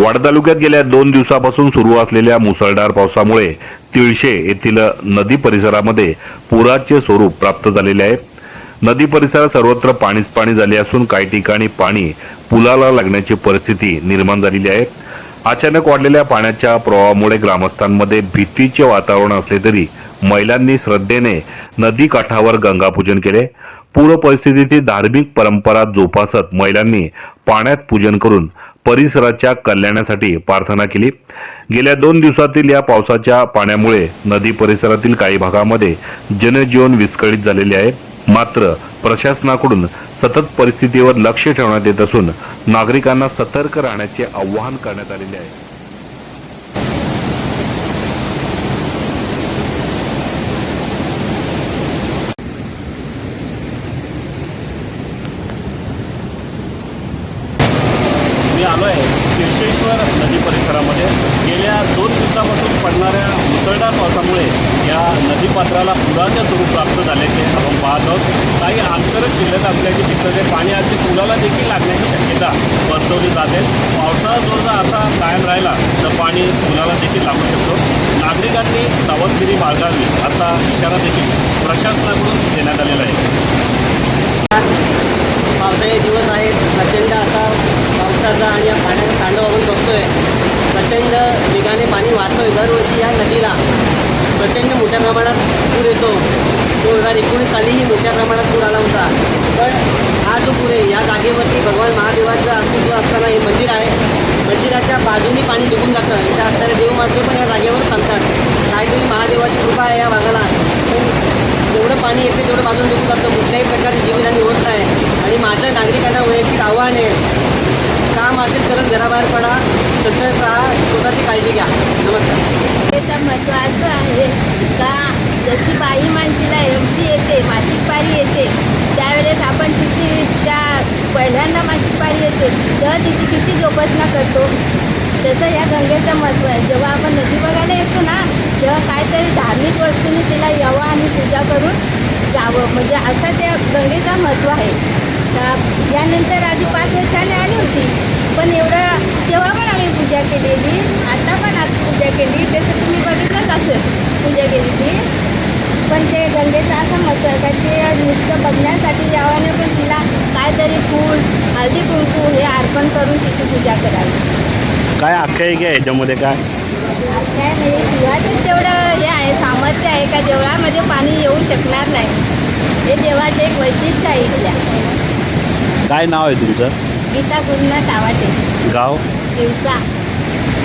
वाडा तालुक्यात गेल्या दोन दिवसापासून सुरू असलेल्या मुसळधार पावसामुळे तिळशे येथील नदी परिसरामध्ये पुराचे स्वरूप प्राप्त झालेले आहे. नदी परिसरात सर्वत्र पाणीच पाणी झाले असून काही ठिकाणी पाणी पुलाला लागण्याची परिस्थिती निर्माण झालेली आहे. अचानक वाढलेल्या पाण्याच्या प्रवाहामुळे ग्रामस्थांमध्ये भीतीचे वातावरण असले तरी महिलांनी श्रद्धेने नदी काठावर गंगापूजन केले. पूर परिस्थितीतील धार्मिक परंपरा जोपासत महिलांनी पाण्यात पूजन करून परिसराच्या कल्याणासाठी प्रार्थना केली. गेल्या दोन दिवसातील या पावसाच्या पाण्यामुळे नदी परिसरातील काही भागामध्ये जनजीवन विस्कळीत झालेले आहे. मात्र प्रशासनाकडून सतत परिस्थितीवर लक्ष ठेवण्यात येत असून नागरिकांना सतर्क राहण्याचे आवाहन करण्यात आलेले आहे. मी आलो आहे तीर्थेश्वर नदी परिसरामध्ये. गेल्या दोन दिवसापासून पडणाऱ्या मुसळधार पावसामुळे या नदीपात्राला पुराचे स्वरूप प्राप्त झाल्याचे आपण पाहत आहोत. काही आंतरच शिल्लक असल्याचे तिथं ते पाणी अगदी पुलाला देखील लागण्याची शक्यता वर्तवली जाते. पावसाळा जोर जर असा कायम राहिला तर पाणी पुलाला देखील लागू शकतो. नागरिकांनी सावधगिरी बाळगावी असा इशारा देखील प्रशासनाकडून देण्यात आलेला आहे. पावसाळे दिवस आहे. पावसाचा आणि या पाण्याचा तांडव आपण बघतोय प्रचंड वेगाने पाणी वाहतोय. दरवर्षी या नदीला प्रचंड मोठ्या प्रमाणात पूर येतो. दोन हजार एकोणीस सालीही मोठ्या प्रमाणात पूर आला होता. पण हा जो पूर आहे या जागेवरती भगवान महादेवाचं अस्तित्व असताना हे मंदिर आहे. मंदिराच्या बाजूनी पाणी निघून जातं. इथे असणारे देव माणसं पण या जागेवर थांबतात. काहीतरी महादेवाची कृपा आहे या भागाला. जेवढं पाणी येते तेवढं बाजून निघून जातं. कुठल्याही प्रकारची जीवितहानी होत नाही. आणि माझं नागरिकांना वैयक्तिक आव्हान आहे काम असेल तरच घराबाहेर पडा. सतत राहा स्वतःची काळजी घ्या. नमस्कार. त्याचं महत्त्व असं आहे का? जशी बाई माणसीला एमसी येते मासिक पाळी येते त्यावेळेस आपण तिची त्या पहिल्यांदा मासिक पाळी येते तेव्हा तिची किती जोपासना करतो. तसं या गंगेचं महत्त्व आहे. जेव्हा आपण नदी बघायला येतो ना तेव्हा काहीतरी धार्मिक वस्तूंनी तिला यावं आणि पूजा करून जावं. म्हणजे असं त्या गंगेचं महत्त्व आहे. यानंतर आधी पाच वर्षाने आली होती पण एवढं तेव्हा पण आम्ही पूजा केलेली आता पण आज पूजा केली. तसं तुम्ही बघितलंच असेल पूजा केली ती पण ते गंगेचं असं आहे का ते नुसतं बघण्यासाठी यावं नाही पण तिला काहीतरी फूल हळदी कुंकू हे अर्पण करून तिची पूजा करावी. काय आख्यायिका आहे याच्यामध्ये काय? काय म्हणजे देवाचं तेवढं हे आहे सामर्थ्य आहे का देवळामध्ये पाणी येऊ शकणार नाही. हे देवाचं एक वैशिष्ट्य आहे इथल्या. काय नाव आहे तुमचं? गीता गुरुनाथ आवाटे गाव? दिवसा. Thank you.